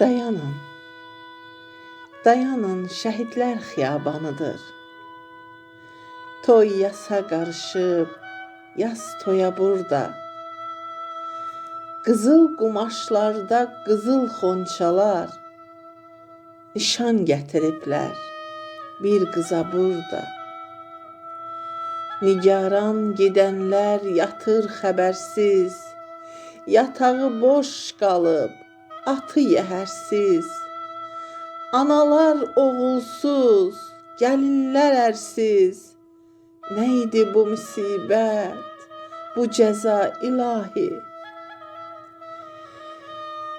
Dayanın. Dayanın şəhidlər xiyabanıdır. Toy yasa qarışıb, yaz toya burada. Qızıl qumaşlarda qızıl xonçalar nişan gətiriblər bir qıza burada. Nigaran gedənlər yatır xəbərsiz, yatağı boş qalıb, atı yəhərsiz. Analar oğulsuz, gəlinlər ərsiz. Nə idi bu müsibət, bu cəza ilahi?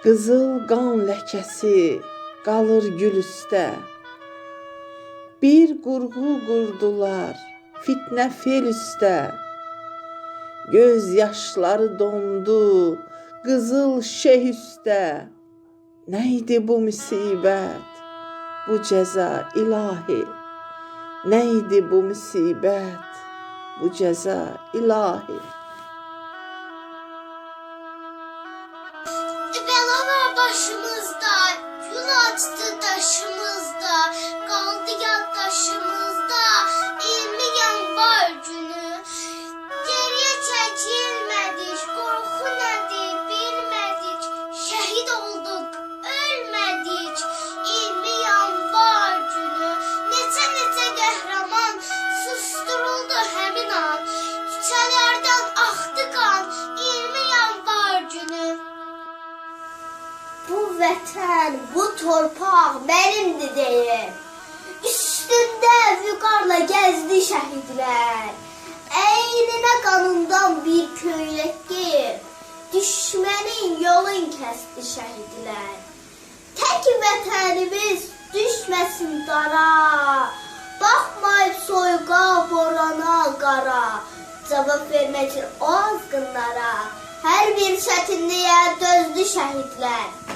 Qızıl qan ləkəsi qalır gül üstə. Bir qurğu qurdular, fitnə fel üstə. Göz yaşları dondu, qızıl şeh üstə. Nə idi bu müsibət, bu cəza ilahi? Nə idi bu müsibət, bu cəza ilahi? Belalar başımızda, yol açtı taşımızda, kaldı yaddaşımızda, 20 Bu vətən, bu torpaq mənimdir deyir. Üstündə vüqarla gəzdi şəhidlər. Əyninə qanından bir köylək geyib, düşmənin yolun kəsdi şəhidlər. Tək vətənimiz düşməsin dara. Baxmayıb soyuqa, borana, qara. Cavab vermək üçün o azğınlara. Hər bir çətinliyə dözdü şəhidlər.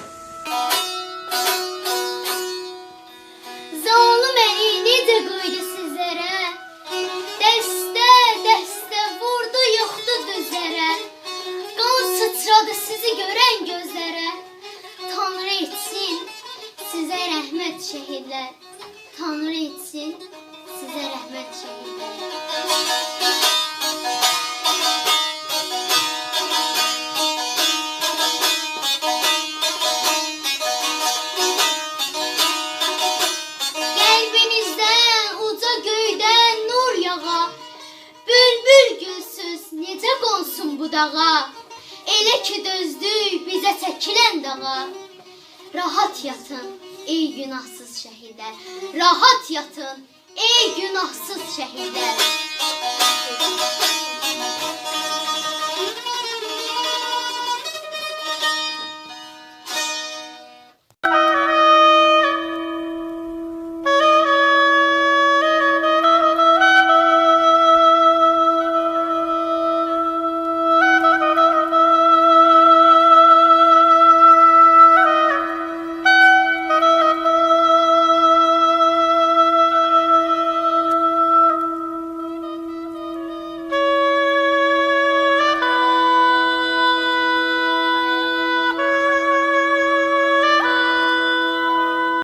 Uca göydən nur yağa. Bülbül gülsüz necə qonsun bu dağa? Elə ki dözdük bizə çəkilən dağa. Rahat yatın ey günahsız şəhidlər. Rahat yatın ey günahsız şəhidlər.